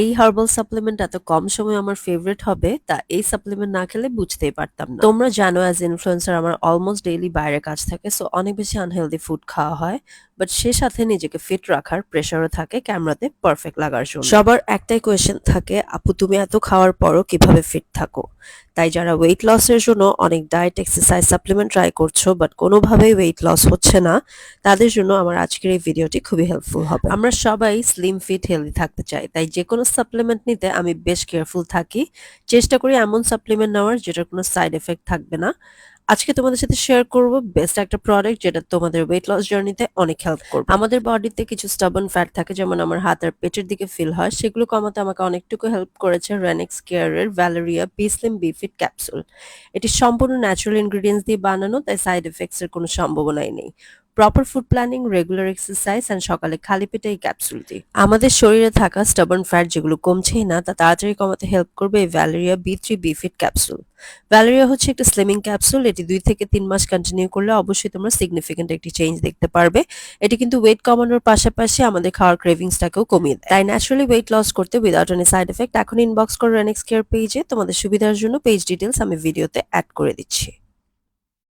এই herbal supplement এত কম সময় আমার ফেভারিট হবে, তা এই সাপ্লিমেন্ট না খেলে বুঝতেই পারতাম না। তোমরা জানো অ্যাজ ইনফ্লুয়েন্সার আমার অলমোস্ট ডেইলি বাইরে কাজ থাকে সো অনেক বেশি আনহেলদি ফুড খাওয়া হয় বাট সে সাথে নিজেকে ফিট রাখার প্রেশারও থাকে ক্যামেরাতে পারফেক্ট লাগার জন্য। সবার একটাই কোয়েশ্চেন থাকে, আপু, তুমি এত খাওয়ার পরও কীভাবে ফিট থাকো? তাই যারা ওয়েট লসের জন্য অনেক ডায়েট এক্সারসাইজ সাপ্লিমেন্ট ট্রাই করছ বাট কোনোভাবেই ওয়েট লস হচ্ছে না, তাদের জন্য আমার আজকের এই ভিডিওটি খুবই হেল্পফুল হবে। আমরা সবাই স্লিম ফিট হেলদি থাকতে চাই, তাই যে কোনো সাপ্লিমেন্ট নিতে আমি বেশ কেয়ারফুল থাকি। চেষ্টা করি এমন সাপ্লিমেন্ট নেওয়ার, যেটার কোনো সাইড এফেক্ট থাকবে না। আজকে তোমাদের সাথে শেয়ার করব বেস্ট একটা প্রোডাক্ট যেটা তোমাদের ওয়েট লস জার্নিতে অনেক হেল্প করবে। আমাদের বডিতে কিছু স্টাবন ফ্যাট থাকে, যেমন আমার হাত আর পেটের দিকে ফিল হয়, সেগুলো কমাতে আমাকে অনেকটুকু হেল্প করেছে রেনেক্স কেয়ারের ভ্যালেরিয়া পিসলিম বিফিট ক্যাপসুল এটি সম্পূর্ণ ন্যাচারাল ইনগ্রিডিয়েন্টস দিয়ে বানানো, তাই সাইড এফেক্টস এর কোনো সম্ভাবনাই নেই। Proper food planning regular exercise and সকালে খালি পেটে এই ক্যাপসুলটি আমাদের শরীরে থাকা স্টাবন ফ্যাট যেগুলো কমছেই না, তা তাড়াতাড়ি কমাতে হেল্প করবে এই Valeria B three BeFit capsule Valeria হচ্ছে একটা স্লিমিং ক্যাপসুল এটি দুই থেকে তিন মাস কন্টিনিউ করলে অবশ্যই তোমরা সিগনিফিকেন্ট একটি চেঞ্জ দেখতে পারবে। এটি কিন্তু ওয়েট কমানোর পাশাপাশি আমাদের খাওয়ার ক্রেভিংসটাকেও কমিয়ে দেয়। তাই ন্যাচারালি ওয়েট লস করতে উইদাউট এনি সাইড এফেক্ট এখন ইনবক্স করো রেনেক্স কেয়ার পেজে তোমাদের সুবিধার জন্য পেজ ডিটেলস আমি ভিডিওতে অ্যাড করে দিচ্ছি।